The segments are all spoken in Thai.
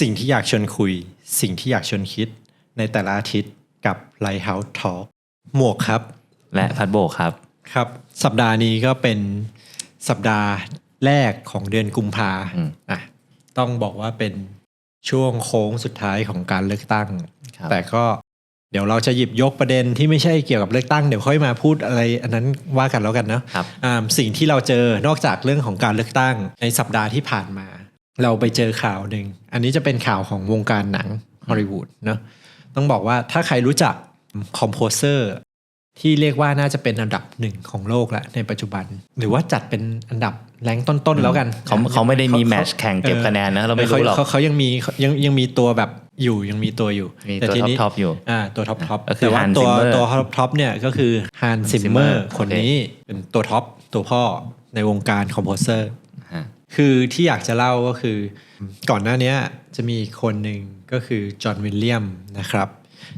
สิ่งที่อยากชวนคุย สิ่งที่อยากชวนคิด ในแต่ละอาทิตย์กับ Lighthouse Talk หมวกครับ และพัดโบกครับ ครับ สัปดาห์นี้ก็เป็นสัปดาห์แรกของเดือนกุมภาอืมอะต้องบอกว่าเป็นช่วงโค้งสุดท้ายของการเลือกตั้ง ครับ แต่ก็เดี๋ยวเราจะหยิบยกประเด็นที่ไม่ใช่เกี่ยวกับเลือกตั้งเดี๋ยวค่อยมาพูดอะไร อันนั้นว่ากันแล้วกันเนาะครับ อ่าสิ่งที่เราเจอนอกจากเรื่องของการเลือกตั้งในสัปดาห์ที่ผ่านมา เราไปเจอข่าวหนึ่ง อันนี้จะเป็นข่าวของวงการหนังฮอลลีวูดเนาะต้องบอกว่าถ้าใครรู้จักคอมโพเซอร์ที่เรียกว่าน่าจะเป็นอันดับหนึ่งของโลกแล้วในปัจจุบัน หรือว่าจัดเป็นอันดับแรงต้นๆแล้วกันเขาเขาไม่ได้มีแมตช์แข่งเก็บคะแนนนะเราไม่รู้หรอกเขาเขายังมียังยังมีตัวแบบอยู่ยังมีตัวอยู่มีแต่ตัวทีนี้ท็อปๆอยู่อ่าตัวท็อปท็อปก็คือแต่ว่า Hans ตัว Zimmer ตัวท็อปท็อปเนี่ยก็คือฮันซิมเมอ Zimmer ร์คนนี้เป็นตัวท็อปตัวพ่อในวงการคอมโพเซอร์ฮะ คือที่อยากจะเล่าก็คือ ก่อนหน้านี้จะมีคนหนึ่งก็คือจอห์นวิลเลียมนะครับ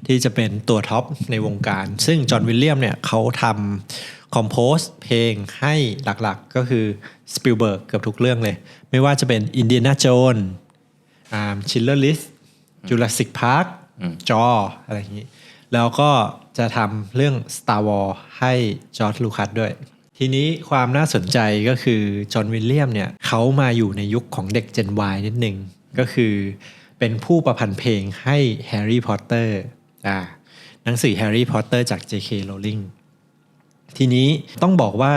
ที่จะเป็นตัวท็อปในวงการ ซึ่งจอห์นวิลเลียมเนี่ยเขาทำคอมโพสเพลงให้หลักๆก็คือสปิลเบิร์กเกือบทุกเรื่องเลย ไม่ว่าจะเป็นอินเดียนาโจนชิลเลอร์ลิสจูราสสิกพาร์คจอ อะไรอย่างนี้ แล้วก็จะทำเรื่อง Star Wars ให้จอร์จลูคัสด้วย ทีนี้ความน่าสนใจก็คือจอห์นวิลเลียมเนี่ยเขามาอยู่ในยุคของเด็ก Gen Y นิดหนึ่งก็คือเป็นผู้ประพันธ์เพลงให้แฮร์รี่พอตเตอร์อ่าหนังสือแฮร์รี่พอตเตอร์จาก J.K. Rowling ทีนี้ต้องบอกว่า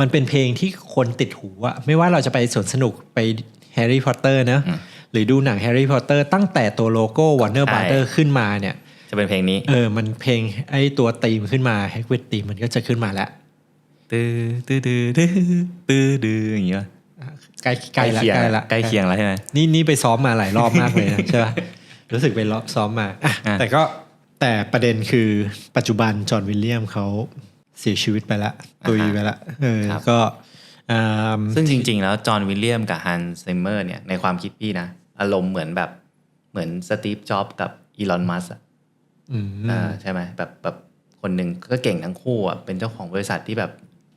มันเป็นเพลงที่คนติดหูอะไม่ว่าเราจะไปสวนสนุกไปแฮร์รี่พอตเตอร์นะอืมหรือดูหนังแฮร์รี่พอตเตอร์ตั้งแต่ตัวโลโก้ Warner ใช่ Brother ขึ้นมาเนี่ย จะเป็นเพลงนี้ เออ มันเพลงไอ้ตัวตีมขึ้นมาแฮกเวตตีมมันก็จะขึ้นมาแล้ว ตื้อตื้อตื้อตื้อตื้อดื้ออย่างเงี้ยใกล้ใกล้ละเคียงใกล้ละใกล้เคียงแล้วใช่ไหมนี่นี่ไปซ้อมมาหลายรอบมากเลยนะใช่ปะรู้สึกไปรอบซ้อมมาอะอะแต่ก็แต่ประเด็นคือปัจจุบันจอห์นวิลเลียมเขาเสียชีวิตไปละตุยไปละเออก็อ่าซึ่งจริง ๆ แล้วจอห์นวิลเลียมกับฮันไซเมอร์เนี่ยในความคิดพี่นะ อารมณ์เหมือนแบบเหมือนสตีฟจ็อบกับอีลอนมัสก์อืมใช่ไหมแบบแบบคนหนึ่งก็เก่งทั้งคู่อะเป็นเจ้าของบริษัทที่แบบ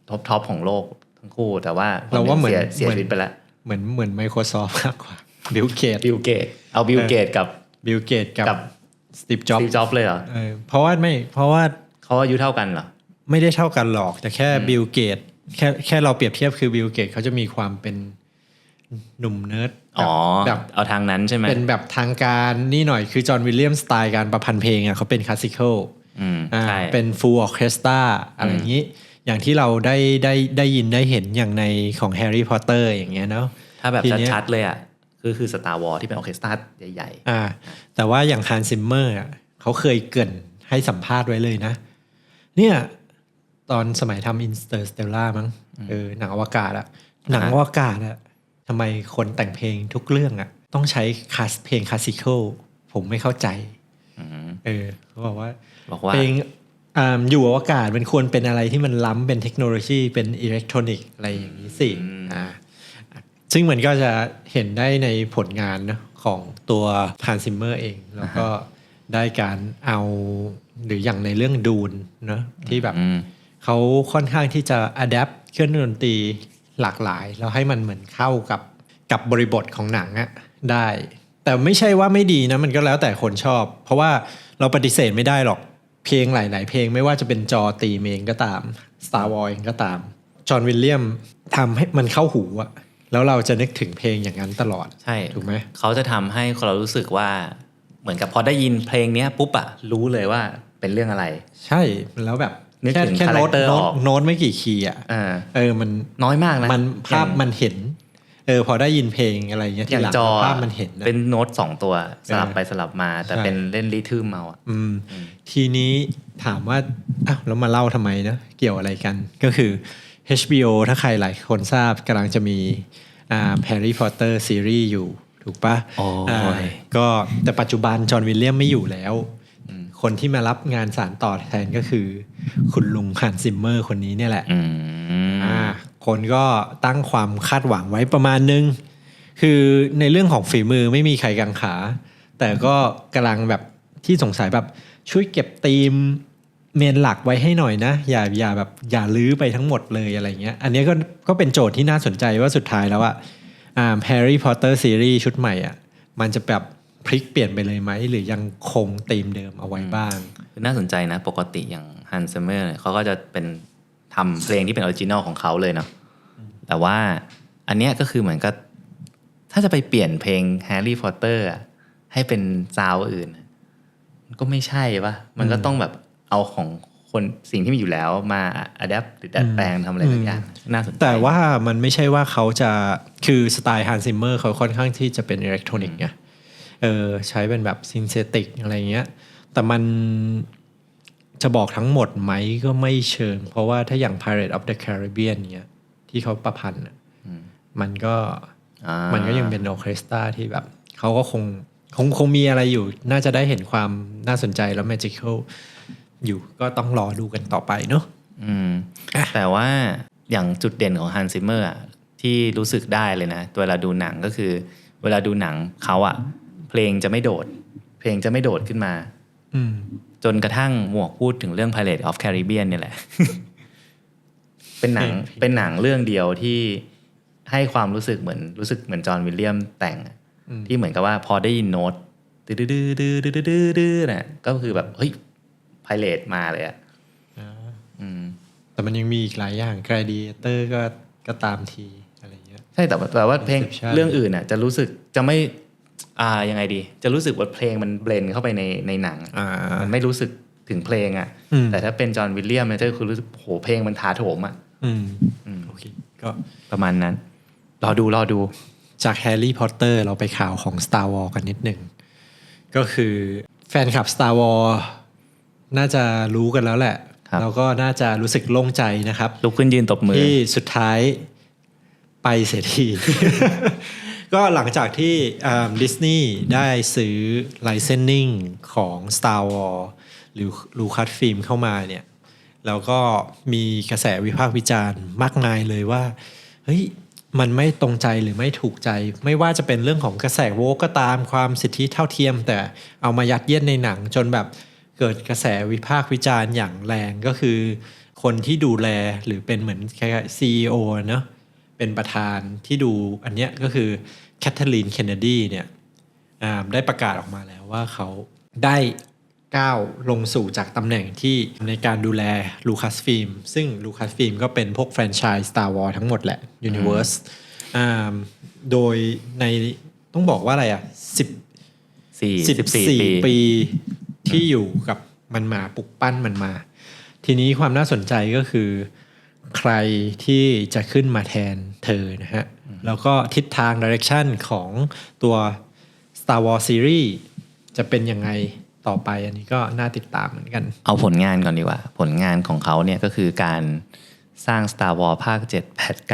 ท็อปทอปของโลกทั้งคู่ แต่ว่าคนเราว่าเหมือนสียเสียเหมือนชีวิตไปแล้ว เหมือนเหมือน Microsoft มากกว่าบิลเกตบิลเกตเอาบิลเกตกับบิลเกตกับกับสตีฟจ็อบสตีฟจ็อบเลยเหรอเออเพราะว่าไม่เพราะว่าเขาอายุเท่ากันเหรอ ไม่ได้เท่ากันหรอก แต่แค่บิลเกตแค่แค่เราเปรียบเทียบคือบิลเกตเขาจะมีความเป็นหนุ่มเนิร์ดอ๋อแบบเอาทางนั้นใช่ไหมเป็นแบบทางการนี่หน่อยคือจอห์นวิลเลียมสไตล์การประพันธ์เพลงอะเขาเป็นคลาสสิคอลอืมอ่าใช่เป็นฟูลออเคสตราอะไรอย่างนี้ อย่างที่เราได้ได้ได้ยินได้เห็นอย่างในของแฮร์รี่พอตเตอร์อย่างเงี้ยเนาะถ้าแบบทีเนี้ยชัดๆเลยอะคือคือสตาร์วอลที่เป็นออร์เคสตราใหญ่อ่าแต่ว่าอย่างฮันซิมเมอร์อะเขาเคยเกรินให้สัมภาษณ์ไว้เลยนะ เนี่ยตอนสมัยทำอินสเตอร์สเตลล่ามั้งเออหนังอวกาศอะหนังอวกาศอะทำไมคนแต่งเพลงทุกเรื่องอะต้องใช้คลาสเพลงคลาสสิคอลผมไม่เข้าใจๆอืมเออเขาบอกว่าบอกว่าเพลง อ่าอยู่อวกาศมันควรเป็นอะไรที่มันล้ำเป็นเทคโนโลยีเป็นอิเล็กทรอนิกส์อะไรอย่างนี้สิอืมอ่าซึ่งมันก็จะเห็นได้ในผลงานเนอะของตัวฮันซิมเมอร์เอง แล้วก็ได้การเอาหรืออย่างในเรื่องดูนเนอะที่แบบอืมเขาค่อนข้างที่จะอัดแอปเครื่องดนตรีหลากหลาย แล้วให้มันเหมือนเข้ากับกับบริบทของหนังอะได้ แต่ไม่ใช่ว่าไม่ดีนะมันก็แล้วแต่คนชอบ เพราะว่าเราปฏิเสธไม่ได้หรอก เพลงหลาย ๆ เพลงไม่ว่าจะเป็นจอตีมเองก็ตาม Star Wars เองก็ตาม จอห์นวิลเลียมทำให้มันเข้าหูอะแล้วเราจะนึกถึงเพลงอย่างนั้นตลอด ใช่ ถูกไหม เขาจะทำให้เรารู้สึกว่าเหมือนกับพอได้ยินเพลงเนี้ยปุ๊บอะรู้เลยว่าเป็นเรื่องอะไร ใช่แล้วแบบนึกแค่ถึงแค่โน้ต character โน้ตออกโน้ตไม่กี่คีย์อะอ่าเออมันน้อยมากนะมันภาพอย่งมันเห็น เออพอได้ยินเพลงอะไรเงี้ยอทีย่างหลังจอภาพมันเห็นนะเป็นโน้ตสองตัวสลับเออไปสลับมา แต่ใช่เป็นเล่นริทึมเอาอะอืมทีนี้ถามว่าอ้าวแล้วมาเล่าทำไมนะเกี่ยวอะไรกัน ก็คือ HBO ถ้าใครหลายคนทราบกำลังจะมีอ่า Harry Potter ซีรีส์อยู่ถูกปะโอ้อ่ายก็แต่ปัจจุบันจอห์นวิลเลียมไม่อยู่แล้ว คนที่มารับงานสารต่อแทนก็คือ คุณลุงฮันซิมเมอร์คนนี้เนี่ยแหละอืมอ่า คนก็ตั้งความคาดหวังไว้ประมาณนึง คือในเรื่องของฝีมือไม่มีใครกังขา แต่ก็กำลังแบบที่สงสัยแบบช่วยเก็บธีมเมนหลักไว้ให้หน่อยนะ อย่าอย่าแบบอย่าลื้อไปทั้งหมดเลยอะไรเงี้ย อันนี้ก็ก็เป็นโจทย์ที่น่าสนใจว่าสุดท้ายแล้วอะอ่าแฮร์รี่พอตเตอร์ซีรีส์ชุดใหม่อะมันจะแบบพลิกเปลี่ยนไปเลยไหม หรือยังคงธีมเดิมเอาไว้บ้างคือน่าสนใจนะ ปกติอย่างฮันเซเมอร์เขาก็จะเป็น ทำเพลงที่เป็นออริจินอลของเขาเลยเนาะแต่ว่าอันเนี้ยก็คือเหมือนกับถ้าจะไปเปลี่ยนเพลงแฮร์รี่พอตเตอร์ให้เป็นซาวด์อื่นอะมันก็ไม่ใช่ปะมันก็ต้องแบบเอาของคนสิ่งที่มีอยู่แล้วมาอัดแอปหรือดัดแปลงทำอะไรสักอย่างน่าสนใจแต่ว่ามันไม่ใช่ว่าเขาจะคือสไตล์ฮันซิมเมอร์เขาค่อนข้างที่จะเป็นอิเล็กทรอนิกส์ไงเออใช้เป็นแบบซินเ h ติกอะไรเงี้ย แต่มัน จะบอกทั้งหมดไหมก็ไม่เชิง เพราะว่าถ้าอย่าง Pirate of the Caribbean เนี้ยที่เขาประพันธ์อะมันก็อ่ามันก็ยังเป็นออร์เคสตราที่แบบเขาก็คงคงคงมีอะไรอยู่ น่าจะได้เห็นความน่าสนใจแล้ว magical อยู่ก็ต้องรอดูกันต่อไปเนาะอืมแต่ว่าอย่างจุดเด่นของฮันซิเมอร์ที่รู้สึกได้เลยนะเวลาดูหนังก็คือ เวลาดูหนังเขาอะเพลงจะไม่โดด เพลงจะไม่โดดขึ้นมาอืม จนกระทั่งหมวกพูดถึงเรื่อง Pirate of Caribbean เนี่ยแหละ เป็นหนังเพลงเป็นหนังเรื่องเดียวที่ให้ความรู้สึกเหมือนรู้สึกเหมือนจอห์นวิลเลียมแต่งอะที่เหมือนกับว่าพอได้ยินโน้ตดื้อดื้อดื้อดื้อดื้อดื้อดื้อน่ะก็คือแบบเฮ้ยไพเรตมาเลยอะอืมแต่มันยังมีอีกหลายอย่าง Gladiator ก็ก็ตามทีอะไรเงี้ยใช่แต่ว่าแต่ว่าเพลง Inception เรื่องอื่นน่ะ จะรู้สึกจะไม่ อ่ายังไงดี จะรู้สึกว่าเพลงมันเบลนเข้าไปในในหนังอ่ามันไม่รู้สึกถึงเพลงอะอืมแต่ถ้าเป็นจอห์นวิลเลียมเนี่ยจะคือรู้สึกโหเพลงมันถาโถมอะอืมอืมโอเคก็ประมาณนั้น รอดูรอดูจากแฮร์รี่พอตเตอร์เราไปข่าวของ Star Wars กันนิดหนึ่ง ก็คือแฟนคลับ Star Wars น่าจะรู้กันแล้วแหละครับแล้วก็น่าจะรู้สึกโล่งใจนะครับ ลุกขึ้นยืนตบมือ ที่สุดท้ายไปเสียที ก็หลังจากที่ดิสนีย์ได้ซื้อ licensing ของ Star Wars หรือ Lucasfilm เข้ามาเนี่ย แล้วก็มีกระแสวิพากษ์วิจารณ์มากมายเลยว่า เฮ้ย มันไม่ตรงใจหรือไม่ถูกใจ ไม่ว่าจะเป็นเรื่องของกระแสโวกก็ตามความสิทธิเท่าเทียม แต่เอามายัดเยียดในหนังจนแบบเกิดกระแสวิพากษ์วิจารณ์อย่างแรงก็คือ คนที่ดูแลหรือเป็นเหมือนคล้ายๆ CEO เนอะ เป็นประธานที่ดูอันเนี้ยก็คือแคทเธอรีนเคนเนดีเนี่ยอ่าได้ประกาศออกมาแล้วว่าเขาได้ก้าวลงสู่จากตำแหน่งที่ในการดูแลลูคัสฟิล์มซึ่งลูคัสฟิล์มก็เป็นพวกแฟรนไชส์ Star Wars ทั้งหมดแหละ Universe อ่าโดยในต้องบอกว่าอะไรอะสิบสี่สิบสิบสี่สี่ปีปีที่อยู่กับมันมาปลุกปั้นมันมา ทีนี้ความน่าสนใจก็คือ ใครที่จะขึ้นมาแทนเธอนะฮะ แล้วก็ทิศทางดิเรกชันของตัว Star Wars Series จะเป็นยังไงต่อไปอันนี้ก็น่าติดตามเหมือนกัน เอาผลงานก่อนดีกว่า ผลงานของเขาเนี่ยก็คือการสร้าง Star Wars ภาค 7 8 9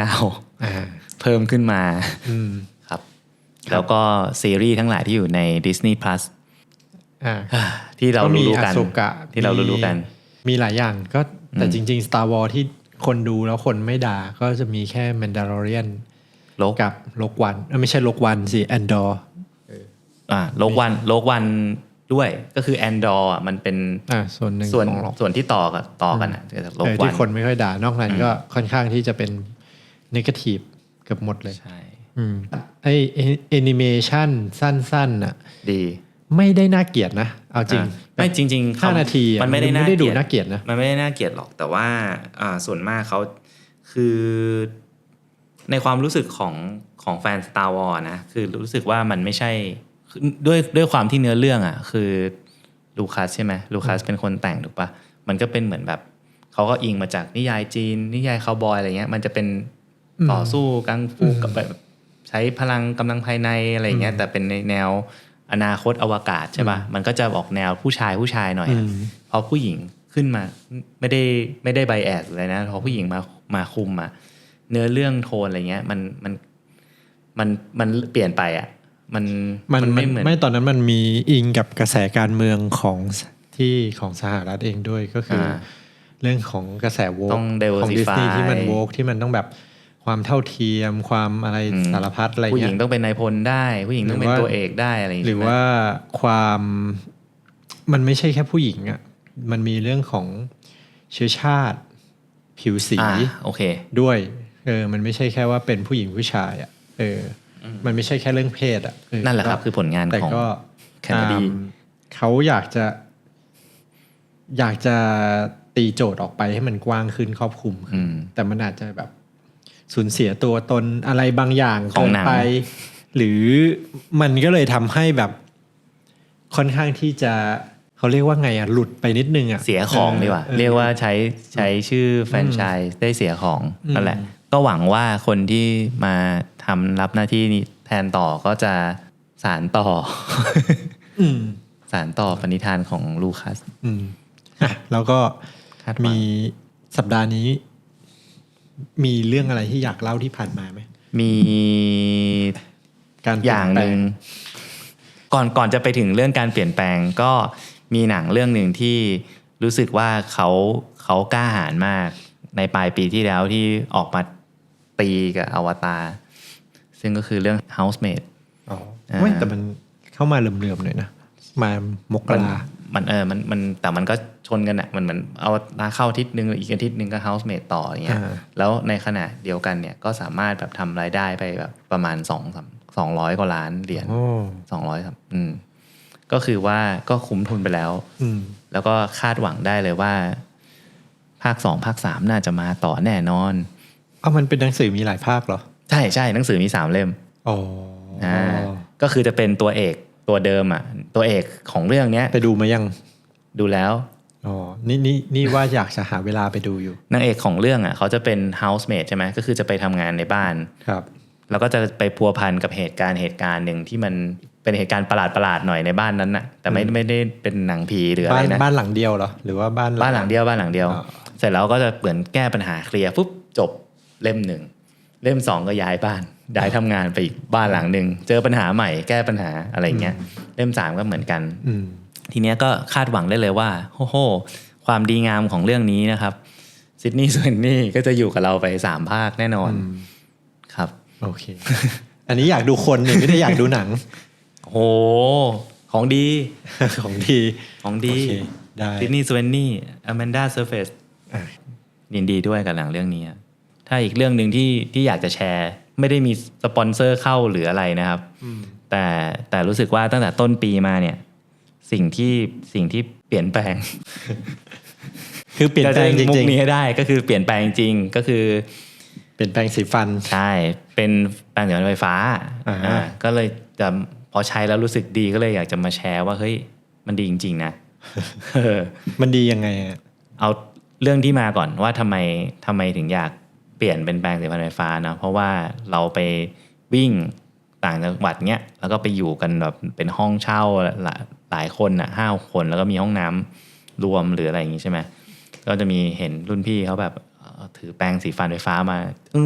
อ่าเพิ่มขึ้นมาอืมครับ แล้วก็ซีรีส์ทั้งหลายที่อยู่ใน Disney Plus อ่าที่เราก็มีรู้ๆกันอาโซกะที่เรามีรู้ๆกัน มีหลายอย่างก็แต่อืมจริง ๆ Star Wars ที่ คนดูแล้วคนไม่ด่าก็จะมีแค่ Mandalorian โลกกับโลกวันเอ้ยไม่ใช่โลกวันสิแอนดอร์อ่าโลกวันโลกวันด้วยก็คือ Andor อะมันเป็นอ่าส่วนหนึ่งส่วนของโลกส่วนที่ต่อกับต่อกันอะจากโลเอกอวัที่นคนไม่ค่อยด่านอกนั้นก็ค่อนข้างที่จะเป็นนกาทีฟเกือบหมดเลยใช่อืมไอแอนิเมชันสั้นๆน่ะดี ไม่ได้น่าเกลียดนะ เอาจริงอะไม่จริงๆห้าเขนาทีอะมันไม่ได้มันน่าไม่ได้ดูเกลียดน่าเกลียดนะมันไม่ได้น่าเกลียดหรอกแต่ว่าอ่าส่วนมากเขาคือในความรู้สึกของของแฟน Star Wars นะ คือรู้สึกว่ามันไม่ใช่คือด้วยด้วยความที่เนื้อเรื่องอะ คือลูคัสใช่ไหมลูคัสเป็นคนแต่งถูกปะมันก็เป็นเหมือนแบบเขาก็อิงมาจากนิยายจีน นิยายคาวบอยอะไรเงี้ย มันจะเป็นอืมต่อสู้กังฟูอืมกับแบบใช้พลังกำลังภายในอะไรเงี้ยแต่เป็นในแนว อนาคตอวกาศใช่ปะมันก็จะออกแนวผู้ชายผู้ชายหน่อยอือะมพอผู้หญิงขึ้นมาไม่ได้ไม่ได้ไบแอสเลยนะพอผู้หญิงมามาคุมอะเนื้อเรื่องโทนอะไรเงี้ย มันมันมันมันเปลี่ยนไปอะมันมันไม่ไม่เหมือนไม่ตอนนั้นมันมีอิงกับกระแสการเมืองของที่ของสหรัฐเองด้วยก็คืออาเรื่องของกระแสโวกต้องของดิสนีย์ diversify ที่มันโวกที่มันต้องแบบ ความเท่าเทียม ความอะไรอืมสารพัดอะไรผู้หเงี้ญิงยต้องเป็นนายพลได้ ผู้หญิงต้องเป็นหรือว่าตัวเอกได้อะไรอย่างหรือเงี้ยว่าความมันไม่ใช่แค่ผู้หญิงอะ่ะมันมีเรื่องของเชื้อชาติ ผิวสี อ่าโอเค ด้วย เออ มันไม่ใช่แค่ว่าเป็นผู้หญิงผู้ชายอะ่ะ เอออ มันไม่ใช่แค่เรื่องเพศอะเออนั่นแหละครับก็คือผลงานแต่ของ ก็แคนาดีอืมเขาอยากจะ อยากจะตีโจทย์ออกไปให้มันกว้างขึ้นครอบคลุมขึ้นอืม แต่มันอาจจะแบบ สูญเสียตัวตนอะไรบางอย่างของเกินหนังไป หรือมันก็เลยทำให้แบบค่อนข้างที่จะเขาเรียกว่าไงอะหลุดไปนิดนึงอะเสียของดีกว่าออเรียกว่าใช้ใช้ชื่อแฟรนไชส์ได้เสียของอืมนั่นแหละ ก็หวังว่าคนที่มาทำรับหน้าที่นี้แทนต่อก็จะสารต่ออืมสารต่อปณิธานของลูคัส อืมอะแล้วก็คาดหวังมีสัปดาห์นี้ มีเรื่องอะไรที่อยากเล่าที่ผ่านมาไหมมีการเปอลี่ย่างแปหลนึ่งก่อนก่อนจะไปถึงเรื่องการเปลี่ยนแปลงก็มีหนังเรื่องหนึ่งที่รู้สึกว่าเขาเขากล้าหาญมากในปลายปีที่แล้วที่ออกมาตีกับอวตารซึ่งก็คือเรื่อง Housemaid อ๋ออ่าเว้ยแต่มันเข้ามาเหลื่อมๆหน่อยนะ มามกมันรา มันเออมันมันแต่มันก็ชนกันอะมันเหมือนเอาตาเข้าอาทิศหนึ่งอีกอาทิตย์หนึ่งก็ Housemaid ต่ออย่างเงี้ยอ่าแล้วในขณะเดียวกันเนี่ยก็สามารถแบบทำรายได้ไปแบบประมาณสองสองร้อยกว่าล้านเหรียญโอ้สองร้อยครับอืมก็คือว่าก็คุ้มทุนไปแล้ว อืมแล้วก็คาดหวังได้เลยว่า ภาคสองภาคสามน่าจะมาต่อแน่นอนเอามันเป็นหนังสือมีหลายภาคเหรอ ใช่ใช่หนังสือมีสามเล่มอ๋อออ่าก็คือจะเป็นตัวเอก ตัวเดิมอะ ตัวเอกของเรื่องเนี้ยไปดูมายังดูแล้วอ๋อนี่นี่นี่ว่าอยากจะหาเวลาไปดูอยู่นางเอกของเรื่องอะ เขาจะเป็น housemaid ใช่ไหมก็คือจะไปทำงานในบ้านครับแล้วก็จะไปพัวพันกับเหตุการณ์เหตุการณ์หนึ่งที่มันเป็นเหตุการณ์ประหลาดประหลาดๆหน่อยในบ้านนั้นน่ะ แต่ไม่ไม่ได้เป็นหนังผีหรืออะบ้าไรนนะบ้านหลังเดียวเหรอหรือว่าบ้านบ้านหลังเดียวบ้านหลังเดียวอ่าเสร็จแล้วก็จะเหมือนแก้ปัญหาเคลียร์ปุ๊บจบเล่มหนึ่ง เล่มสองก็ย้ายบ้านย้ายทำงานไปอีกบ้านหลังหนึ่งเจอปัญหาใหม่แก้ปัญหาอะไรเงี้ยเล่มสามก็เหมือนกันอืมทีเนี้ยก็คาดหวังได้เลยว่าโอ้โหความดีงามของเรื่องนี้นะครับซิดนีย์สเวนนี่ก็จะอยู่กับเราไปสามภาคแน่นอนอืมครับ โอเค อันนี้อยากดูคนเนี่ยไม่ได้อยากดูหนังโหของดี ของดี ของโอดีเคได้ซิดนีย์สเวนนี่อแมนดาเซอร์เฟสอะยินดีด้วยกับหนังเรื่องนี้อะ ถ้าอีกเรื่องหนึ่งที่ที่อยากจะแชร์ ไม่ได้มีสปอนเซอร์เข้าหรืออะไรนะครับอืมแต่แต่รู้สึกว่าตั้งแต่ต้นปีมาเนี่ย สิ่งที่สิ่งที่เปลี่ยนแปลง คือเปลี่ยนแปลงจจะมุริกงนี้ให้ได้ ก็คือเปลี่ยนแปลงจริงก็คือๆเปลี่ยนแปลงสีฟันใช่เป็นแปลงสีฟันไฟฟ้าอ่าอ่าก็เลยจะพอใช้แล้วรู้สึกดีก็เลยอยากจะมาแชร์ว่าเฮ้ยมันดีจริง ๆ นะเออมันดียังไงอะเอาเรื่องที่มาก่อนว่าทำไมทำไมถึงอยาก เปลี่ยนเป็นแปลงสีฟันไฟฟ้านะเพราะว่าเราไปวิ่งต่างจังหวัดเนี้ยแล้วก็ไปอยู่กันแบบเป็นห้องเช่าหลายหลายคนอะห้าคนแล้วก็มีห้องน้ำรวมหรืออะไรอย่างงี้ใช่ไหมก็จะมีเห็นรุ่นพี่เขาแบบเอ่อถือแปรงสีฟันไฟฟ้ามาอื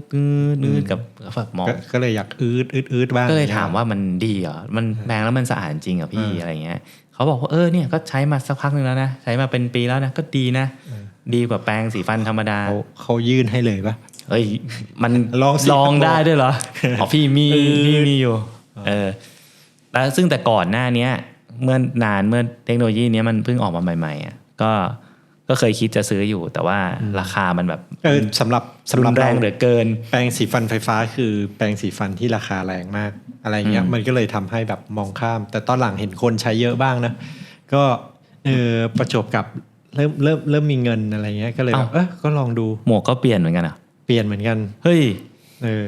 ดอืดอืดกับกับแบบมองก็ก็เลยอยากอืดอืดอืดบ้างก็เลยถามว่ามันดีเหรอมันแปลงแล้วมันสะอาดจริงเหรอพี่เออออะไรเงี้ยเขาบอกว่าเออเนี่ยก็ใช้มาสักพักหนึ่งแล้วนะใช้มาเป็นปีแล้วนะก็ดีนะ ดีกว่าแปรงสีฟันธรรมดาเขาเขายื่นให้เลยปะเอ้ย มันลองสิลองได้ด้วยเหรออ๋อพี่มีเออพี่มีอยู่ เออ แล้วซึ่งแต่ก่อนหน้าเนี้ย เมื่อนานเมื่อเทคโนโลยีเนี้ยมันเพิ่งออกมาใหม่ๆอะก็ก็เคยคิดจะซื้ออยู่แต่ว่าราคามันแบบเออสำหรับสำรุหรับนแรงเราเหลือเกิน แปรงสีฟันไฟฟ้าคือแปรงสีฟันที่ราคาแรงมาก อะไรเงี้ยอืมมันก็เลยทำให้แบบมองข้าม แต่ตอนหลังเห็นคนใช้เยอะบ้างนะ ก็เออประจบกับ เริ่มเริ่มเริ่มมีเงินอะไรเงี้ยก็เลยแบบเออก็ลองดูหมวกก็เปลี่ยนเหมือนกันอะเปลี่ยนเหมือนกัน เฮ้ยเออ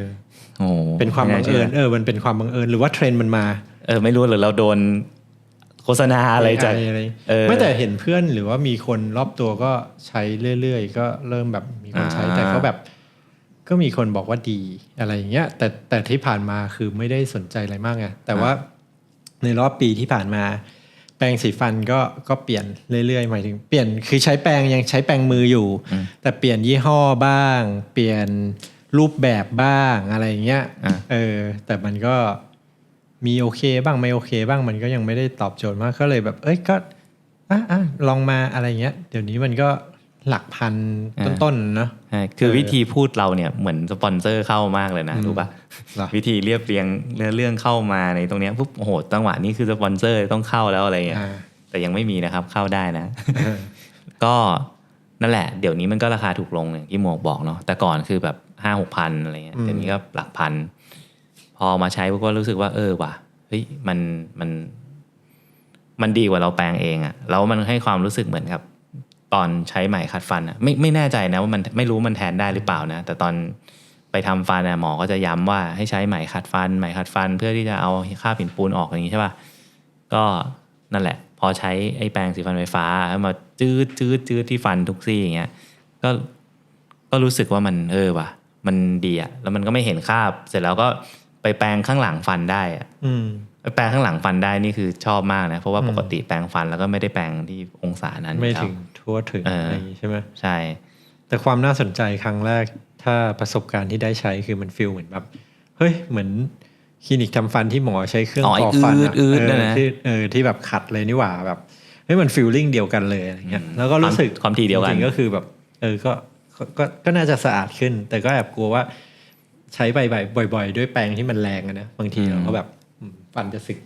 โอ้โหเป็นความบังเอิญไน่ชื่เออมันเป็นความบังเอิญหรือว่าเทรนด์มันมา เออ ไม่รู้หรือเราโดนโฆษณาอะไรจากอะไรเออไม่แต่เห็นเพื่อนหรือว่ามีคนรอบตัวก็ใช้เรื่อยๆ ก็เริ่มแบบมีคนใช้อ่าแต่ก็แบบ ก็มีคนบอกว่าดีอะไรอย่างเงี้ยแต่แต่ที่ผ่านมาคือไม่ได้สนใจอะไรมากไงแต่ว่าในรอบปีที่ผ่านมา แปรงสีฟันก็ก็เปลี่ยนเรื่อยๆหมายถึงเปลี่ยนคือใช้แปรงยังใช้แปรงมืออยู่อืมแต่เปลี่ยนยี่ห้อบ้าง เปลี่ยนรูปแบบบ้างอะไรอย่างเงี้ยอะเออแต่มันก็มีโอเคบ้างไม่โอเค บ้างมันก็ยังไม่ได้ตอบโจทย์มากก็เลยแบบ เอ้ยก็อะอะลองมาอะไรเงี้ย เดี๋ยวนี้มันก็ หลักพันต้นๆเนาะใช่คือเออวิธีพูดเราเนี่ยเหมือนสปอนเซอร์เข้ามากเลยนะอืมรู้ปะเหรอวิธีเรียบเรียงเนื้อเรื่องเข้ามาในตรงเนี้ยปุ๊บโอ้โหจังหวะนี้คือสปอนเซอร์ต้องเข้าแล้วอะไรเงี้ยอ่าแต่ยังไม่มีนะครับเข้าได้นะเออก็นั่นแหละ เดี๋ยวนี้มันก็ราคาถูกลงอย่างที่หมวกบอกเนาะแต่ก่อนคือแบบห้าหกพันอะไรเงี้ยอืมเดี๋ยวนี้ก็หลักพันอมาใช้ปุ๊บก็รู้สึกว่า เออว่ะเฮ้ยมันมัน มันดีกว่าเราแปรงเองอะแล้วมันให้ความรู้สึกเหมือนกับ ตอนใช้ไหมขัดฟันอะไม่ไม่แน่ใจนะว่ามันไม่รู้มันแทนได้หรือเปล่านะ แต่ตอนไปทำฟันอะหมอก็จะย้ำว่าให้ใช้ไหมขัดฟันไหมขัดฟัน เพื่อที่จะเอาคราบหินปูนออกอย่างนี้ใช่ป่ะก็นั่นแหละ พอใช้ไอ้แปรงสีฟันไฟฟ้ามาจืดจืดจืดที่ฟันทุกซี่อย่างเงี้ยก็ก็รู้สึกว่ามันเออว่ะ มันดีอะแล้วมันก็ไม่เห็นคราบ เสร็จแล้วก็ไปแปรงข้างหลังฟันได้อะอืมไปแปรงข้างหลังฟันได้นี่คือชอบมากนะ เพราะว่าปกติแปรงฟันแล้วก็ไม่ได้แปรงที่องศานั้นไม่อยู่แล้วถึง ทั่วถึงเออออะไรอย่างงี้ใช่ไหมใช่ แต่ความน่าสนใจครั้งแรกถ้าประสบการณ์ที่ได้ใช้คือมันฟีลเหมือนแบบเฮ้ยเหมือนคลินิกทำฟันที่หมอใช้เครื่องอ๋อไอ้กอฟันอืดอืดเอนั่นอนะที่เออที่แบบขัดเลยนี่หว่าแบบเฮ้ยมันฟีลลิ่งเดียวกันเลยอะไรเงี้ยแล้วก็รู้สึกความความถี่เดียวกันจริงๆก็คือแบบเออก็ก็ก็ก็น่าจะสะอาดขึ้น แต่ก็แอบกลัวว่าใช้บ่อยๆบ่อยๆด้วยแปรงที่มันแรงอะนะบางทีเราก็แบบอืมฟันจะสึก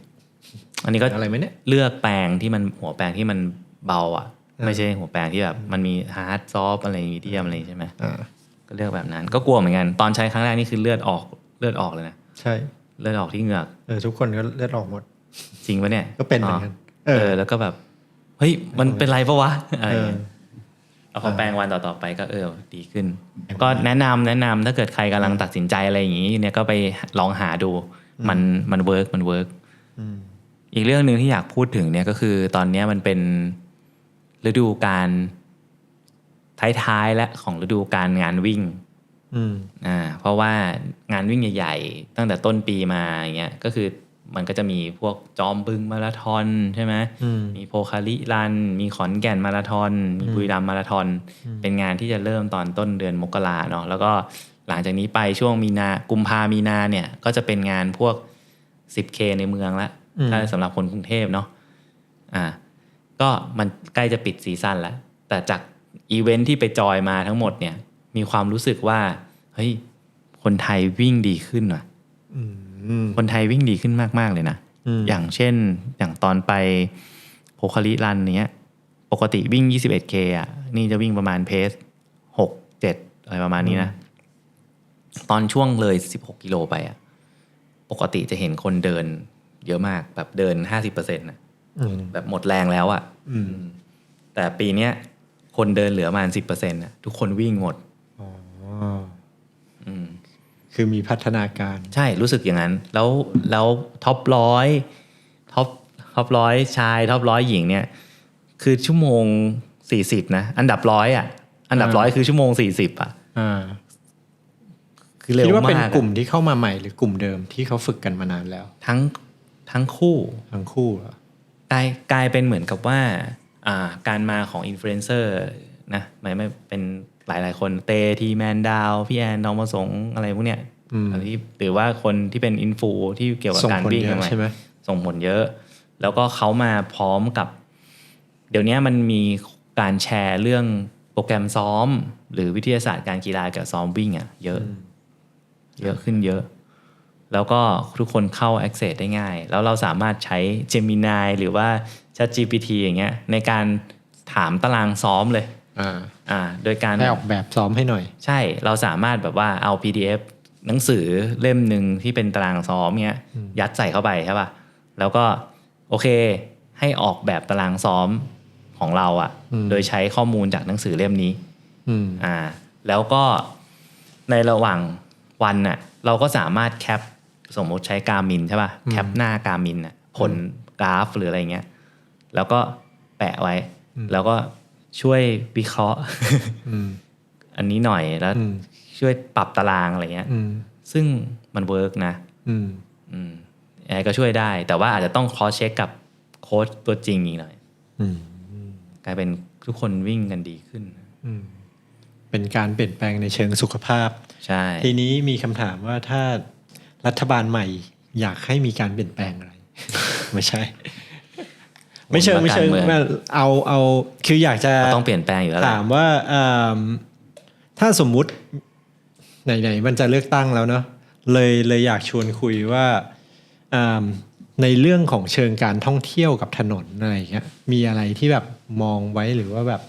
อันนี้ก็อะไรไหมเนี่ยเลือกแปรงที่มันหัวแปรงที่มันเบาอะเออ ไม่ใช่หัวแปรงที่แบบมันมีฮาร์ดซอฟอะไรมีเดียมอะไรใช่ไหมอ่าก็เลือกแบบนั้น ก็กลัวเหมือนกัน ตอนใช้ครั้งแรกนี่คือเลือดออกเลือดออกเลยนะใช่เลือดออกที่เหงือกเออทุกคนก็เลือดออกหมด จริงปะเนี่ย ก็เป็นเหมือนกันเออ แล้วก็แบบเฮ้ยมันเป็นไรปะวะอะไรเออย่างอเงี้ยเอาพอแปรงวันต่อๆไปก็เออดีขึ้น ก็แนะนำแนะนำถ้าเกิดใครกำลังตัดสินใจอะไรอย่างนี้เนี่ยก็ไปลองหาดูมันมันเวิร์กมันเวิร์กอืมอีกเรื่องหนึ่งที่อยากพูดถึงเนี่ยก็คือตอนเนี้ยมันเป็น ฤดูการท้ายๆและของฤดูการงานวิ่งอืมอ่าเพราะว่างานวิ่งใหญ่ ๆ ตั้งแต่ต้นปีมาอย่างเงี้ยก็คือมันก็จะมีพวกจอมบึงมาราธอนใช่ไหมอืมมีโพคาริรัน มีขอนแก่นมาราธอน มีบุรีรัมย์มาราธอน เป็นงานที่จะเริ่มตอนต้นเดือนมกราเนาะแล้วก็หลังจากนี้ไปช่วงมีนากุมภามีนาเนี่ย ก็จะเป็นงานพวก 10K ในเมืองละอืมถ้าสำหรับคนกรุงเทพเนาะอ่า ก็มันใกล้จะปิดซีซั่นแล้ว แต่จากอีเวนท์ที่ไปจอยมาทั้งหมดเนี่ย มีความรู้สึกว่า เฮ้ย คนไทยวิ่งดีขึ้นว่ะอืมคนไทยวิ่งดีขึ้นมาก ๆ เลยนะอืมอย่างเช่นอย่างตอนไปโพคาริรันเนี้ย ปกติวิ่ง 21K อะ นี่จะวิ่งประมาณเพส6 7อะไรประมาณนี้นะ ตอนช่วงเลย 16 กิโลไปอะ ปกติจะเห็นคนเดินเยอะมากแบบเดิน 50%นะอืม แบบหมดแรงแล้วอะอืมแต่ปีเนี้ยคนเดินเหลือประมาณ10%นะทุกคนวิ่งหมดอ๋ออืมคือมีพัฒนาการใช่รู้สึกอย่างนั้น แล้วแล้วท็อปร้อยท็อปท็อปร้อยชายท็อปร้อยหญิงเนี่ย คือชั่วโมงสี่สิบนะ อันดับร้อยอะ อันดับอ่าร้อยคือชั่วโมงสี่สิบอะอ่าคือเร็วคิดว่ามาเป็นกอะกลุ่มที่เข้ามาใหม่หรือกลุ่มเดิมที่เขาฝึกกันมานานแล้ว ทั้งทั้งคู่ ทั้งคู่เหรอ กลายกลายเป็นเหมือนกับว่าอ่าการมาของอินฟลูเอนเซอร์นะไม่ไม่เป็นหลายหลายๆ คนเตทีแมนดาวพี่แอนน้องมาสงอะไรพวกเนี้ยอืมหรือที่หรือว่าคนที่เป็นอินฟูที่เกี่ยวกับส่งการผลวิ่งเยทำอะไมใช่ไหมส่งผลเยอะ แล้วก็เขามาพร้อมกับ เดี๋ยวนี้มันมีการแชร์เรื่องโปรแกรมซ้อม หรือวิทยาศาสตร์การกีฬาเกี่ยวกับซ้อมวิ่งอะ่ะ เยอะ เยอะขึ้นเยอะ แล้วก็ทุกคนเข้า access ได้ง่าย แล้วเราสามารถใช้ Gemini หรือว่า ChatGPT อย่างเงี้ยในการถามตารางซ้อมเลยอ่าอ่าโดยการให้ออกแบบซ้อมให้หน่อย ใช่เราสามารถแบบว่าเอา PDF หนังสือเล่มหนึ่งที่เป็นตารางซ้อมเนี้ยยัดใส่เข้าไปใช่ป่ะแล้วก็โอเค ให้ออกแบบตารางซ้อมของเราอะ่ะอืมโดยใช้ข้อมูลจากหนังสือเล่มนี้อืมอ่า แล้วก็ในระหว่างวันน่ะ เราก็สามารถแคป สมมติใช้การมินใช่ป่ะแคปหน้าการมินน่ะผลกราฟหรืออะไรเงี้ย แล้วก็แปะไว้ แล้วก็ช่วยวิเคราะห์อืมอันนี้หน่อยแล้วอืมช่วยปรับตารางอะไรเงี้ยอืมซึ่งมันเวิร์กนะอืมอืมแอร์ก็ช่วยได้ แต่ว่าอาจจะต้องคอเช็คกับโค้ชตัวจริงอีกหน่อยอืมกลายเป็นทุกคนวิ่งกันดีขึ้นอืมเป็นการเปลี่ยนแปลงในเชิงสุขภาพ ใช่ ทีนี้มีคำถามว่าถ้า รัฐบาลใหม่ อยากให้มีการเปลี่ยนแปลงอะไร ไม่ใช่ ไม่เชิงไม่เชิงการเมืองว่าเอาเอาคืออยากจะก็ต้องเปลี่ยนแปลงอยู่แล้วแหละถามว่าอ่าถ้าสมมุติไหนๆมันจะเลือกตั้งแล้วเนาะเลยเลยอยากชวนคุยว่าอ่าในเรื่องของเชิงการท่องเที่ยวกับถนนอะไรอย่างเงี้ยมีอะไรที่แบบมองไว้หรือว่าแบบ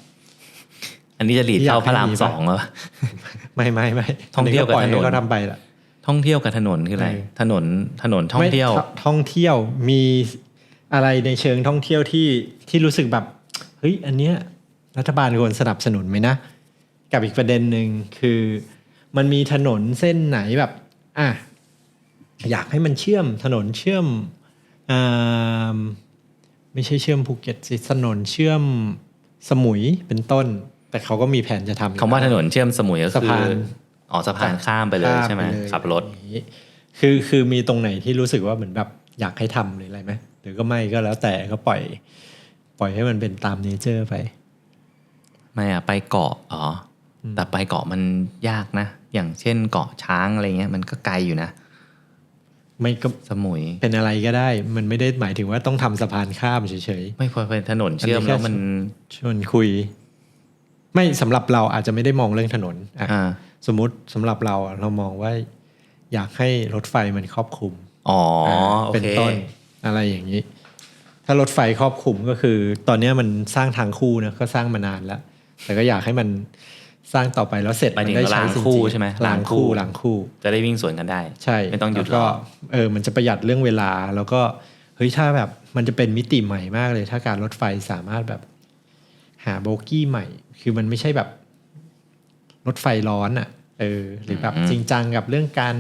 อันนี้จะหลีดเข้าพระรามสองเหรอไม่ไม่ไม่ท่องเที่ยวกับปล่อยถนนให้เขาทำไปละ ท่องเที่ยวกับถนนคืออะไรเออถนนถนนท่องเที่ยวไม่ท่องเที่ยวมีอะไรในเชิงท่องเที่ยวที่ที่รู้สึกแบบเฮ้ยอันเนี้ยรัฐบาลควรสนับสนุนไหมนะ กับอีกประเด็นหนึ่งคือ มันมีถนนเส้นไหนแบบอะอยากให้มันเชื่อมถนนเชื่อมอ่าไม่ใช่เชื่อมภูเก็ตสิถนนเชื่อมสมุยเป็นต้น แต่เขาก็มีแผนจะทำอยู่คำว่าถนนเชื่อมสมุยก็สะคือพาน อ๋อสะพานข้ามไปเลยใช่ไหมข้าปเลยขับรถอย่างนี้คือคือมีตรงไหนที่รู้สึกว่าเหมือนแบบอยากให้ทำหรืออะไรไหมหรือก็ไม่ก็แล้วแต่ก็ปล่อย ปล่อยให้มันเป็นตามเนเจอร์ไป ไม่อะไปเกาะอ๋ออแต่ไปเกาะมันยากนะ อย่างเช่นเกาะช้างอะไรเงี้ย มันก็ไกลอยู่นะไม่ก็สมุยเป็นอะไรก็ได้ มันไม่ได้หมายถึงว่าต้องทำสะพานข้ามเฉยไม่พอเป็นถนนเชื่อมอันนี้แค่แล้วมันๆชวนคุย ไม่สำหรับเราอาจจะไม่ได้มองเรื่องถนนอะอ่า สมมุติสำหรับเราอะเรามองว่าอยากให้รถไฟมันครอบคลุมอ๋อโอเป็นเคต้นอะไรอย่างนี้ ถ้ารถไฟครอบคลุมก็คือ ตอนเนี้ยมันสร้างทางคู่นะก็สร้างมานานแล้ว แต่ก็อยากให้มันสร้างต่อไปแล้วเสร็จหมายถึงได้ใช้รางจริงๆคู่ใช่ไหมรางคู่รางคู่รางคู่ จะได้วิ่งสวนกันได้ ใช่ไม่ต้องหยุดแล้วก็รอเออมันจะประหยัดเรื่องเวลา แล้วก็เฮ้ยถ้าแบบมันจะเป็นมิติใหม่มากเลย ถ้าการรถไฟสามารถแบบ หาโบกี้ใหม่ คือมันไม่ใช่แบบ รถไฟร้อนอะ่ะเออหรือแบบอืมจริงจังกับเรื่องการ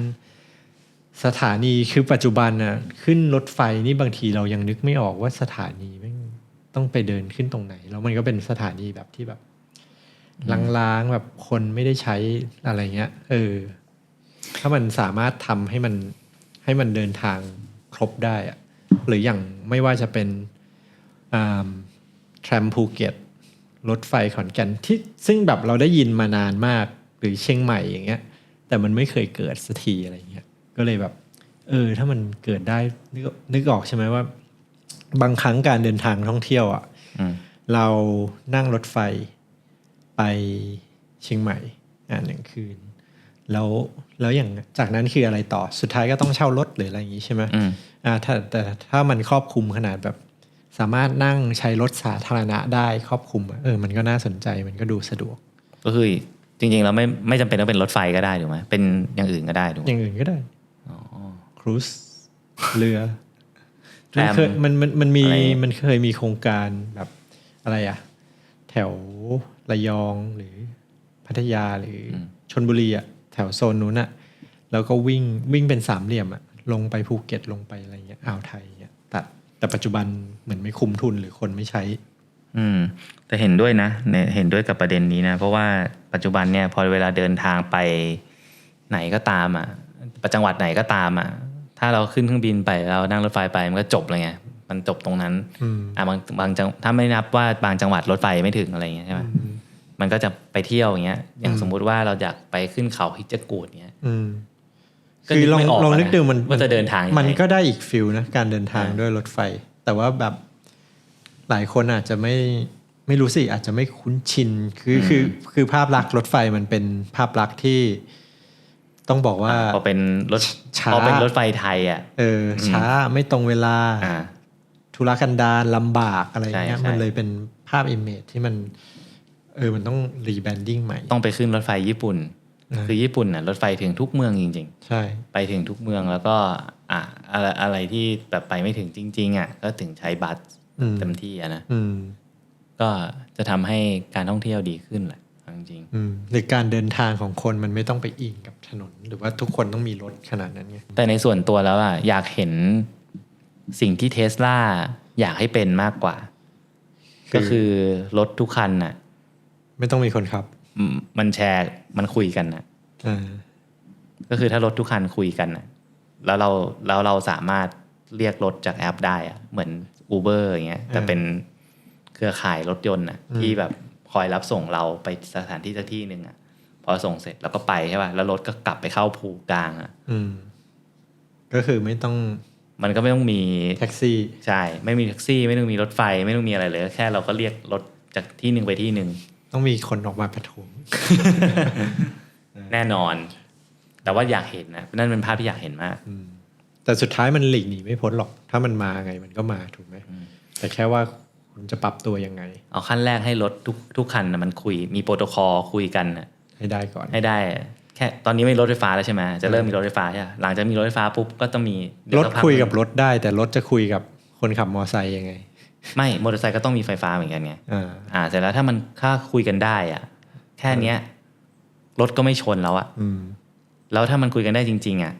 สถานีคือปัจจุบันน่ะขึ้นรถไฟนี่บางทีเรายังนึกไม่ออกว่าสถานีแม่งต้องไปเดินขึ้นตรงไหน แล้วมันก็เป็นสถานีแบบที่แบบล้างๆแบบคนไม่ได้ใช้อะไรเงี้ย เออ ถ้ามันสามารถทำให้มันให้มันเดินทางครบได้อะหรืออย่างไม่ว่าจะเป็นทรมภูเก็ต รถไฟขอนแก่นที่ซึ่งแบบเราได้ยินมานานมากหรือเชียงใหม่อย่างเงี้ย แต่มันไม่เคยเกิดสักทีอะไรเงี้ยก็เลยแบบ เออ ถ้ามันเกิดได้นึกนึกออกใช่ไหมว่า บางครั้งการเดินทางท่องเที่ยวอะอืมเรานั่งรถไฟไปเชียงใหม่อ่าหนึ่งคืน แล้วแล้วอย่างจากนั้นคืออะไรต่อสุดท้ายก็ต้องเช่ารถหรืออะไรอย่างนี้ใช่ไหมอืมอ่าถ้าแต่ถ้ามันครอบคลุมขนาดแบบ สามารถนั่งใช้รถสาธารณะได้ครอบคลุมอะเออมันก็น่าสนใจมันก็ดูสะดวก ก็คือจริงๆเราไม่ไม่จำเป็นต้องเป็นรถไฟก็ได้ถูกไหมเป็นอย่างอื่นก็ได้ถูกไหอมย่างอื่นก็ได้อ๋อครูซเรือแทรมันมเคยมันมันมันมีอะไรมันเคยมีโครงการแบบอะไรอะแถวระยองหรือพัทยาหรืออชนบุรีอะแถวโซนนู้นอะแล้วก็วิ่งวิ่งเป็นสามเหลี่ยมอะลงไปภูเก็ตลงไปอะไรเงี้ยอ่าวไทยเงี้ยตัด แต่ปัจจุบันเหมือนไม่คุ้มทุนหรือคนไม่ใช้ อืม แต่เห็นด้วยนะเนี่ยเห็นด้วยกับประเด็นนี้นะ เพราะว่าปัจจุบันเนี่ยพอเวลาเดินทางไปไหนก็ตามอะประจังหวัดไหนก็ตามอะ ถ้าเราขึ้นเครื่องบินไปเรานั่งรถไฟไปมันก็จบเลยไงมันจบตรงนั้นอืมอะบางบางจังถ้าไม่นับว่าบางจังหวัดรถไฟไม่ถึงอะไรเงี้ยใช่ไหมมันก็จะไปเที่ยวอย่างเงี้ย อย่างอืมสมมุติว่าเราอยากไปขึ้นเขาฮิจกูดเงี้ยอืมก็ คือลองนึกไม่ออกลองอะนึกดูมันว่าจะเดินทางยังไงมันก็ได้อีกฟิลนะการเดินทางอ่าด้วยรถไฟ แต่ว่าแบบหลายคนอาจจะไม่ไม่รู้สิอาจจะไม่คุ้นชินคือคือคือภาพลักษณ์รถไฟมันเป็นภาพลักษณ์ที่ต้องบอกว่าพอเป็นรถช้าพอเป็นรถไฟไทยอะเออ ช้าไม่ตรงเวลาอ่าธุรกันดารลำบากอะไรเงี้ยใช่ใช่มันเลยเป็นภาพอิมเมจที่มัน เออมันต้องรีแบรนดิ้งใหม่ ต้องไปขึ้นรถไฟญี่ปุ่นอ่า คือญี่ปุ่นน่ะรถไฟถึงทุกเมืองจริงใช่ๆไปถึงทุกเมืองแล้วก็อะอะไรอะไรที่แบบไปไม่ถึงจริง ๆ อะ ก็ถึงใช้บัสอืมเต็มที่อะนะอืมก็จะทำให้การท่องเที่ยวดีขึ้นแหละเอาจริงอืมหรือการเดินทางของคนมันไม่ต้องไปอิงกับถนน หรือว่าทุกคนต้องมีรถขนาดนั้นไงๆแต่ในส่วนตัวแล้วอะอยากเห็นสิ่งที่เทสลาอยากให้เป็นมากกว่าคือก็คือรถทุกคันน่ะ ไม่ต้องมีคนขับอื มมันแชร์มันคุยกันน่ะอ่าก็คือถ้ารถทุกคันคุยกันน่ะแล้วเราแล้วเราสามารถเรียกรถจากแอปได้อะเหมือน Uber อย่างเงี้ยแต่เป็นเครือข่ายรถยนต์น่ะที่แบบคอยรับส่งเราไปสถานที่สักที่หนึ่งอะพอส่งเสร็จแล้วก็ไปใช่ป่ะแล้วรถก็กลับไปเข้าภูกลางอะอืมก็คือไม่ต้องมันก็ไม่ต้องมีแท็กซี่ใช่ ไม่มีแท็กซี่ ไม่ต้องมีรถไฟ ไม่ต้องมีอะไรเลย แค่เราก็เรียกรถจากที่หนึ่งไปที่หนึ่ง ต้องมีคนออกมาประท้วงแน่นอน แต่ว่าอยากเห็นนะนั่นเป็นภาพที่อยากเห็นมากอืมแต่สุดท้ายมันหลีกหนีไม่พ้นหรอก ถ้ามันมาไงมันก็มาถูกไหมแต่แค่ว่าคุณจะปรับตัวยังไง เอาขั้นแรกให้รถทุกทุกคันนะมันคุยมีโปรโตคอลคุยกันน่ะให้ได้ก่อน ให้ได้ แค่ตอนนี้ไม่มีรถไฟฟ้าแล้วใช่ไหมจะเริ่มมีรถไฟฟ้าใช่ไหมหลังจากมีรถไฟฟ้าปุ๊บก็ต้องมีเดี๋รวถสัพัคุยกับรถได้ แต่รถจะคุยกับคนขับมอไซค์ยังไง ไม่มอเตอร์ไซค์ก็ต้องมีไฟฟ้าเหมือนกันไงอ่าอ่าเสร็จแล้วถ้ามันถ้าคุยกันได้อะ แค่เนี้ยรถก็ไม่ชนแล้วอะอืมแล้วถ้ามันคุยกันได้จริง ๆ อะ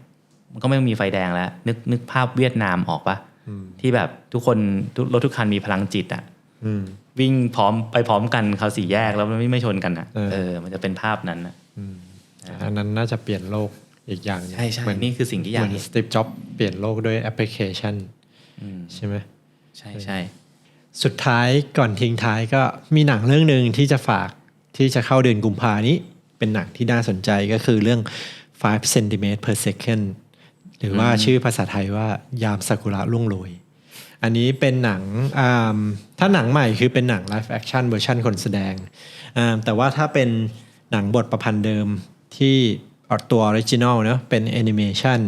มันก็ไม่มีไฟแดงแล้ว นึกนึกภาพเวียดนามออกปะอืมที่แบบทุกคนทุกรถทุกคันมีพลังจิตอะอืมวิ่งพร้อมไปพร้อมกันเขาสี่แยกแล้วมันไม่ไม่ชนกันอะเออเออ มันจะเป็นภาพนั้นอะอืมอันนั้นน่าจะเปลี่ยนโลกอีกอย่างหนึ่งใช่ใช่เหมือนนี่คือสิ่งที่อยากเหมืเห็อนนสตีฟจ็อบเปลี่ยนโลกด้วยแอปพลิเคชันอืมใช่ไหมใช่ใช่ สุดท้ายก่อนทิ้งท้ายก็มีหนังเรื่องหนึ่งที่จะฝากที่จะเข้าเดือนกุมภานี้ เป็นหนังที่น่าสนใจก็คือเรื่อง 5 centimeter per second หรือว่าชื่อภาษาไทยว่ายามซากุระล่วงโรย อันนี้เป็นหนังถ้าหนังใหม่คือเป็นหนัง live action เวอร์ชันคนแสดง แต่ว่าถ้าเป็นหนังบทประพันธ์เดิมที่ ตัวออริจินอลเนอะเป็นแอนิเมชัน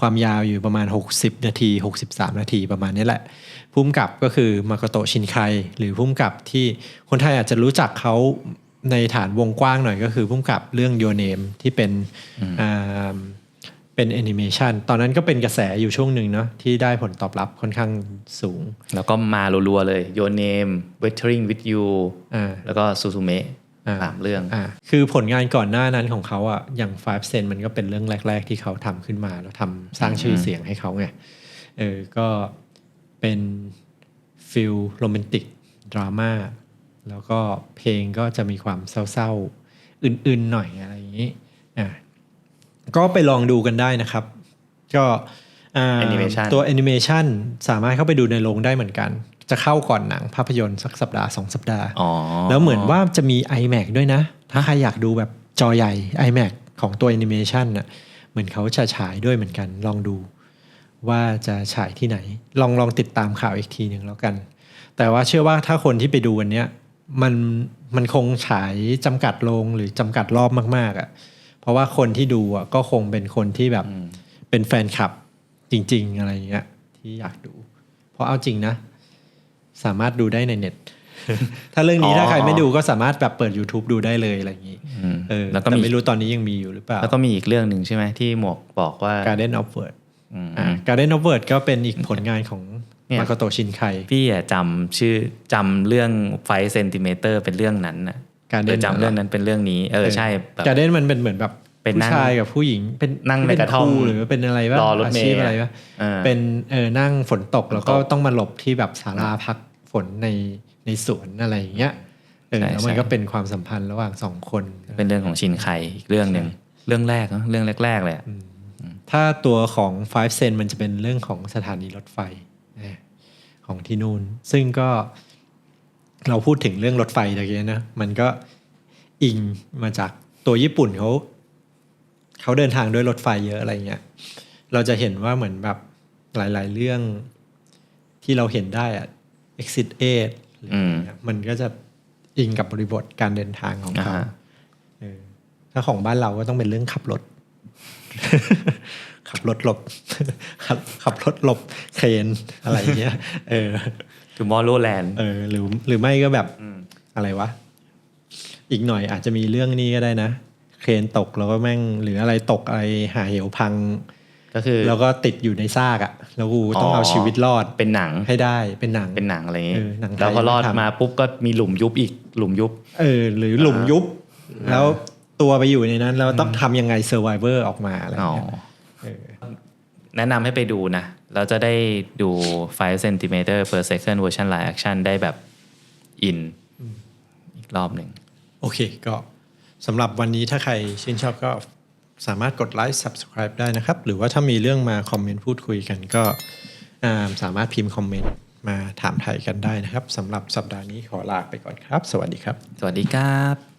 ความยาวอยู่ประมาณ 60 นาที 63 นาทีประมาณนี้แหละพุ่มกับก็คือมาโกโตะชินไคหรือพุ่มกับที่คนไทยอาจจะรู้จักเขาในฐานวงกว้างหน่อยก็คือพุ่มกับเรื่อง Your Name ที่เป็นอ่าเป็นแอนิเมชันตอนนั้นก็เป็นกระแสอยู่ช่วงหนึ่งเนาะที่ได้ผลตอบรับค่อนข้างสูง แล้วก็มารัวๆเลย Your Name Weathering with You อ่าแล้วก็ Suzume อ่า สามเรื่องอ่าคือผลงานก่อนหน้านั้นของเขาอะอย่าง5 Cent มันก็เป็นเรื่องแรก ๆ ที่เขาทำขึ้นมา แล้วทำสร้างชื่อเสียงให้เขาไงเออก็เป็นฟิลโรแมนติกดราม่าแล้วก็เพลงก็จะมีความเศร้าๆ อื่นๆหน่อยอะไรอย่างนี้อ่าก็ไปลองดูกันได้นะครับ ก็อ่า Animation ตัวแอนิเมชันสามารถเข้าไปดูในโรงได้เหมือนกัน จะเข้าก่อนหนังภาพยนตร์สักสัปดาห์สองสัปดาห์อ๋อแล้วเหมือนว่าจะมี iMac ด้วยนะ ถ้าใครอยากดูแบบจอใหญ่ iMac ของตัวแอนิเมชันน่ะเหมือนเขาจะฉายด้วยเหมือนกันลองดู ว่าจะฉายที่ไหน ลองลองติดตามข่าวอีกทีหนึ่งแล้วกัน แต่ว่าเชื่อว่าถ้าคนที่ไปดูวันเนี้ยมันมันคงฉายจำกัดโรงหรือจำกัดรอบมากๆอะ่ะเพราะว่าคนที่ดูอะก็คงเป็นคนที่แบบเป็นแฟนคลับจริง ๆ อะไรอย่างเงี้ยที่อยากดู เพราะเอาจริงนะ สามารถดูได้ในเน็ต ถ้าเรื่องนี้อ๋อถ้าใครไม่ดูก็สามารถแบบเปิด YouTube ดูได้เลยอะไรอย่างนี้อืมเออแล้วก็แต่มีไม่รู้ตอนนี้ยังมีอยู่หรือเปล่า แล้วก็มีอีกเรื่องหนึ่งใช่ไหมที่หมวกบอกว่า Garden of Word อืมอ่า Garden of Word ก็เป็นอีกผลงานของเนี่ยมาโกโตชินไคพี่อะจำชื่อจำเรื่องไฟเซนติเมเตอร์เป็นเรื่องนั้นนะ Garden เออจำเรื่องนั้นเป็นเรื่องนี้ เออใช่แบบ Garden มันเป็นเหมือนแบบเป็นผู้นั่งชายกับผู้หญิงเป็นนั่งในเป็นกระท่อมคหรือเป็นอะไรวะรอรถเมล์อาชีพอะไรวะเออเป็นเออนั่งฝนตกแล้วก็ฝนตกต้องมาหลบที่แบบศาลาพัก ฝนในในสวนอะไรอย่างเงี้ยเออใช่แล้วมันใช่ก็เป็นความสัมพันธ์ระหว่างสองคน เป็นเรื่องของชินไคอีกเรื่องหนึ่งเรื่องแรกเนอะเรื่องแรก ๆ เลยอะถ้าตัวของ5 cent มันจะเป็นเรื่องของสถานีรถไฟนะของที่นู่น ซึ่งก็เราพูดถึงเรื่องรถไฟตะกี้นะ มันก็อิงมาจากตัวญี่ปุ่นเขาเขาเดินทางด้วยรถไฟเยอะอะไรเงี้ย เราจะเห็นว่าเหมือนแบบหลาย ๆ เรื่องที่เราเห็นได้อะ exit 8หรืออะไรเงี้ยมันก็จะอิงกับบริบทการเดินทางของอ่าเขาฮะเออถ้าของบ้านเราก็ต้องเป็นเรื่องขับรถ ขับรถหลบ ขับขับรถหลบเครนอะไรเงี้ย เออทูมอร์โลแลนด์เออหรือหรือไม่ก็แบบอะไรวะ อีกหน่อยอาจจะมีเรื่องนี้ก็ได้นะ เครนตกแล้วก็แม่งหรืออะไรตกอะไรหาเหวพัง ก็คือแล้วก็ติดอยู่ในซากอะ่ะแล้วกูต้องเอาชีวิตรอดเป็นหนังให้ได้เป็นหนังเป็นหนังอะไรอย่างงี้เออหนังไทยแล้วพอรอดทำมาปุ๊บก็มีหลุมยุบอีกหลุมยุบ เออ หรือหลุมยุบ แล้วตัวไปอยู่ในนั้นแล้วต้องทำยังไงเซอร์ไวเวอร์ออกมาอะไรอ๋อเงี้ยเออแนะนำให้ไปดูนะ เราจะได้ดู 5 cm per second version live action ได้แบบอินอีกรอบหนึ่ง โอเคก็สำหรับวันนี้ถ้าใครชื่นชอบก็ สามารถกดไลค์ Subscribe ได้นะครับ หรือว่าถ้ามีเรื่องมาคอมเมนต์พูดคุยกันก็สามารถพิมพ์คอมเมนต์มาถามไทยกันได้นะครับสำหรับสัปดาห์นี้ขอลาไปก่อนครับ สวัสดีครับ สวัสดีครับ